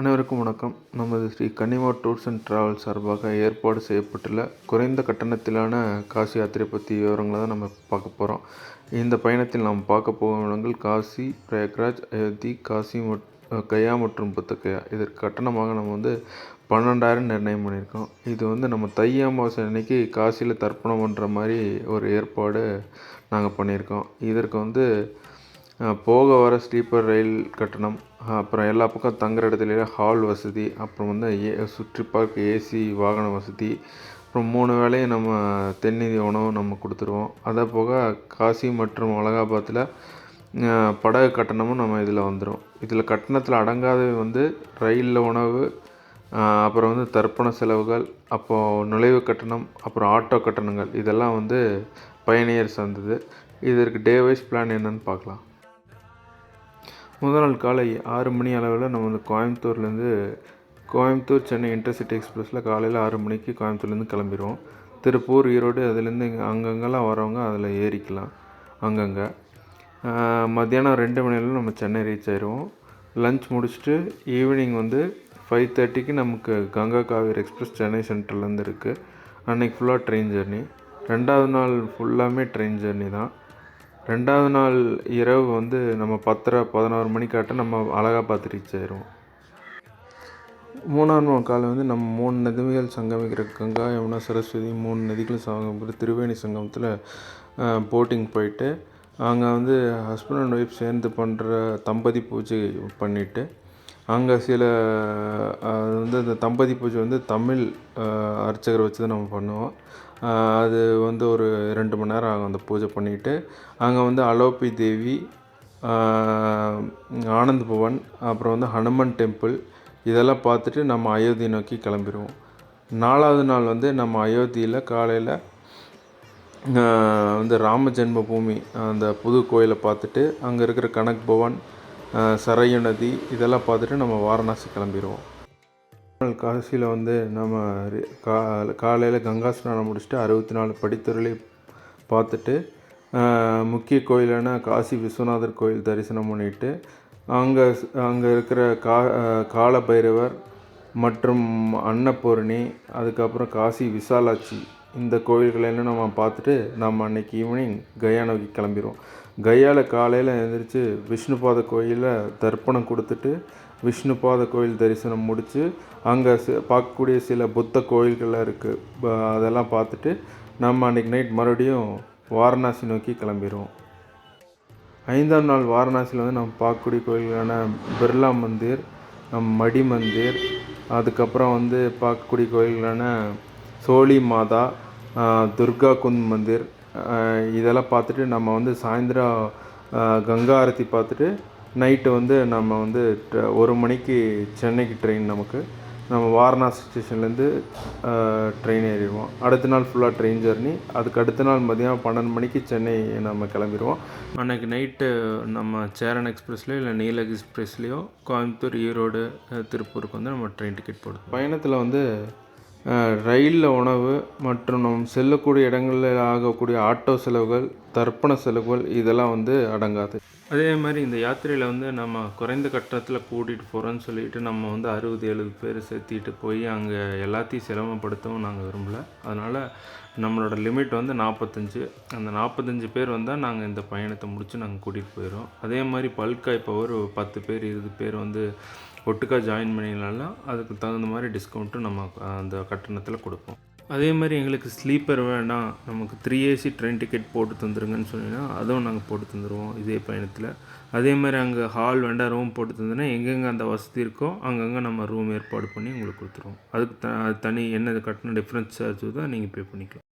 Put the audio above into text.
அனைவருக்கும் வணக்கம். நமது Shri Kannima tours and travels சார்பாக ஏற்பாடு செய்யப்பட்டுள்ள குறைந்த கட்டணத்திலான காசி யாத்திரை பற்றி விவரங்களை தான் நம்ம பார்க்க போகிறோம் இந்த பயணத்தில் நாம் பார்க்க போகும் இடங்கள் காசி பிரயாக்ராஜ் அயோத்தி காசி மட் கயா மற்றும் புத்தகயா இதற்கு கட்டணமாக நம்ம வந்து பன்னெண்டாயிரம் நிர்ணயம் பண்ணியிருக்கோம். இது வந்து நம்ம தை அமாவாசை அன்னைக்கு காசியில் தர்ப்பணம் பண்ணுற மாதிரி ஒரு ஏற்பாடு நாங்கள் பண்ணியிருக்கோம். இதற்கு வந்து போக வர ஸ்லீப்பர் ரயில் கட்டணம் அப்புறம் எல்லா பக்கம் தங்குற இடத்துல ஹால் வசதி அப்புறம் வந்து ஏ சுற்றி பார்க்க ஏசி வாகன வசதி அப்புறம் மூணு வேளையும் நம்ம தென்னிந்திய உணவு நம்ம கொடுத்துருவோம். அதை போக காசி மற்றும் அலகாபாத்தில் படகு கட்டணமும் நம்ம இதில் வந்துடும் இதில் கட்டணத்தில் அடங்காதவை வந்து ரயிலில் உணவு அப்புறம் வந்து தர்ப்பண செலவுகள் அப்போது நுழைவு கட்டணம் அப்புறம் ஆட்டோ கட்டணங்கள் இதெல்லாம் வந்து பயணியர் சார்ந்தது. இதற்கு டே வைஸ் பிளான் என்னன்னு பார்க்கலாம். முதல் நாள் காலை ஆறு மணி அளவில் நம்ம வந்து கோயம்புத்தூர்லேருந்து கோயம்புத்தூர் சென்னை இன்டர்சிட்டி எக்ஸ்பிரஸில் காலையில் ஆறு மணிக்கு கோயம்புத்தூர்லேருந்து கிளம்பிடுவோம் திருப்பூர் ஈரோடு அதுலேருந்து இங்கே அங்கங்கெல்லாம் வரவங்க அதில் ஏறிக்கலாம் அங்கங்கே. மத்தியானம் ரெண்டு மணியில் நம்ம சென்னை ரீச் ஆயிடுவோம் லஞ்ச் முடிச்சுட்டு ஈவினிங் வந்து ஃபைவ் தேர்ட்டிக்கு நமக்கு கங்கா காவேரி எக்ஸ்பிரஸ் சென்னை சென்ட்ரல்லேருந்து இருக்குது அன்றைக்கி ஃபுல்லாக ட்ரெயின் ஜெர்னி ரெண்டாவது நாள் ஃபுல்லாமே ட்ரெயின் ஜெர்னி தான். ரெண்டாவது நாள் இரவு வந்து நம்ம பத்தரை பதினோரு மணிக்காட்ட நம்ம அலகாபாத் ரீச் ஆயிடுவோம் மூணாவது நாள் காலை வந்து நம்ம மூணு நதிகள் சங்கமிக்கிற கங்கா யமுனா சரஸ்வதி மூணு நதிகளும் சங்கமிக்கிற திருவேணி சங்கமத்தில் போட்டிங் போயிட்டு அங்கே வந்து ஹஸ்பண்ட் அண்ட் ஒய்ஃப் சேர்ந்து பண்ணுற தம்பதி பூஜை பண்ணிவிட்டு அங்கே சில அது வந்து அந்த தம்பதி பூஜை வந்து தமிழ் அர்ச்சகரை வச்சு தான் நம்ம பண்ணுவோம். அது வந்து ஒரு ரெண்டு மணி நேரம் ஆகும் அந்த பூஜை பண்ணிவிட்டு அங்கே வந்து அலோபி தேவி ஆனந்த் பவன் அப்புறம் வந்து ஹனுமன் டெம்பிள் இதெல்லாம் பார்த்துட்டு நம்ம அயோத்தி நோக்கி கிளம்பிடுவோம் நாலாவது நாள் வந்து நம்ம அயோத்தியில் காலையில் வந்து ராம ஜென்ம பூமி அந்த புது கோயிலை பார்த்துட்டு அங்கே இருக்கிற கனக் பவன் சரையு நதி இதெல்லாம் பார்த்துட்டு நம்ம வாரணாசி கிளம்பிடுவோம் காசியில் வந்து நம்ம கா காலையில் கங்கா ஸ்நானம் முடிச்சுட்டு அறுபத்தி நாலு படித்துறையை பார்த்துட்டு முக்கிய கோயிலான காசி விஸ்வநாதர் கோயில் தரிசனம் பண்ணிவிட்டு அங்கே அங்கே இருக்கிற கா கால பைரவர் மற்றும் அன்னபூரணி அதுக்கப்புறம் காசி விசாலாட்சி இந்த கோயில்களெல்லாம் நம்ம பார்த்துட்டு நம்ம அன்றைக்கி ஈவினிங் கயா நோக்கி கிளம்பிடுவோம் கையால் காலையில் எழுந்திரிச்சு விஷ்ணுபாத கோயிலில் தர்ப்பணம் கொடுத்துட்டு விஷ்ணுபாத கோயில் தரிசனம் முடித்து அங்கே பார்க்கக்கூடிய சில புத்த கோயில்கள்லாம் இருக்குது அதெல்லாம் பார்த்துட்டு நம்ம அன்றைக்கி நைட் மறுபடியும் வாரணாசி நோக்கி கிளம்பிடுவோம் ஐந்தாம் நாள் வாரணாசியில் வந்து நம்ம பார்க்கக்கூடிய கோயில்களான பிர்லா மந்திர் மடி மந்திர் அதுக்கப்புறம் வந்து பார்க்கக்கூடிய கோயில்களான சோழி மாதா துர்கா குந்த் மந்திர் இதெல்லாம் பார்த்துட்டு நம்ம வந்து சாயந்தரம் கங்கா ஆரத்தி பார்த்துட்டு நைட்டு வந்து நம்ம வந்து ஒரு மணிக்கு சென்னைக்கு ட்ரெயின் நமக்கு. நம்ம வாரணாசி ஸ்டேஷன்லேருந்து ட்ரெயின் ஏறிடுவோம். அடுத்த நாள் ஃபுல்லாக ட்ரெயின் ஜர்னி அதுக்கு அடுத்த நாள் மதியம் பன்னெண்டு மணிக்கு சென்னை நம்ம கிளம்பிடுவோம். அன்றைக்கி நைட்டு நம்ம சேரன் எக்ஸ்பிரஸ்லேயோ இல்லை நீலக் எக்ஸ்பிரஸ்லேயோ கோயம்புத்தூர் ஈரோடு திருப்பூருக்கு வந்து நம்ம ட்ரெயின் டிக்கெட் போடுவோம் பயணத்தில் வந்து ரயிலில் உணவு மற்றும் நம் செல்லக்கூடிய இடங்களில் ஆகக்கூடிய ஆட்டோ செலவுகள் தர்ப்பண செலவுகள் இதெல்லாம் வந்து அடங்காது. அதே மாதிரி இந்த யாத்திரையில் வந்து நம்ம குறைந்த கட்டணத்தில் கூட்டிகிட்டு போகிறோன்னு சொல்லிட்டு நம்ம வந்து அறுபது எழுபது பேர் சேர்த்திட்டு போய் அங்கே எல்லாத்தையும் சிரமப்படுத்தவும் நாங்கள் விரும்பலை. அதனால் நம்மளோட லிமிட் வந்து நாற்பத்தஞ்சு அந்த நாற்பத்தஞ்சு பேர் வந்தால் நாங்கள் இந்த பயணத்தை முடித்து நாங்கள் கூட்டிகிட்டு போயிடுறோம். அதே மாதிரி பல்காய் இப்போ ஒரு பத்து பேர் இருபது பேர் வந்து ஒட்டுக்காக ஜாயின் பண்ணிங்கனால அதுக்கு தகுந்த மாதிரி டிஸ்கவுண்ட்டும் நம்ம அந்த கட்டணத்தில் கொடுப்போம். அதே மாதிரி எங்களுக்கு ஸ்லீப்பர் வேணாம். நமக்கு த்ரீ ஏசி ட்ரெயின் டிக்கெட் போட்டு தந்துருங்கன்னு சொன்னீங்கன்னா அதுவும் நாங்கள் போட்டு தந்துடுவோம் இதே பயணத்தில். அதே மாதிரி அங்கே ஹால் வேண்டாம் ரூம் போட்டு தந்தோன்னா எங்கெங்கே அந்த வசதி இருக்கோ அங்கங்கே நம்ம ரூம் ஏற்பாடு பண்ணி உங்களுக்கு கொடுத்துருவோம். அதுக்கு த தனி என்ன கட்டணம் டிஃப்ரென்ஸ் சார்ஜ் தான் நீங்கள் பே பண்ணிக்கலாம்.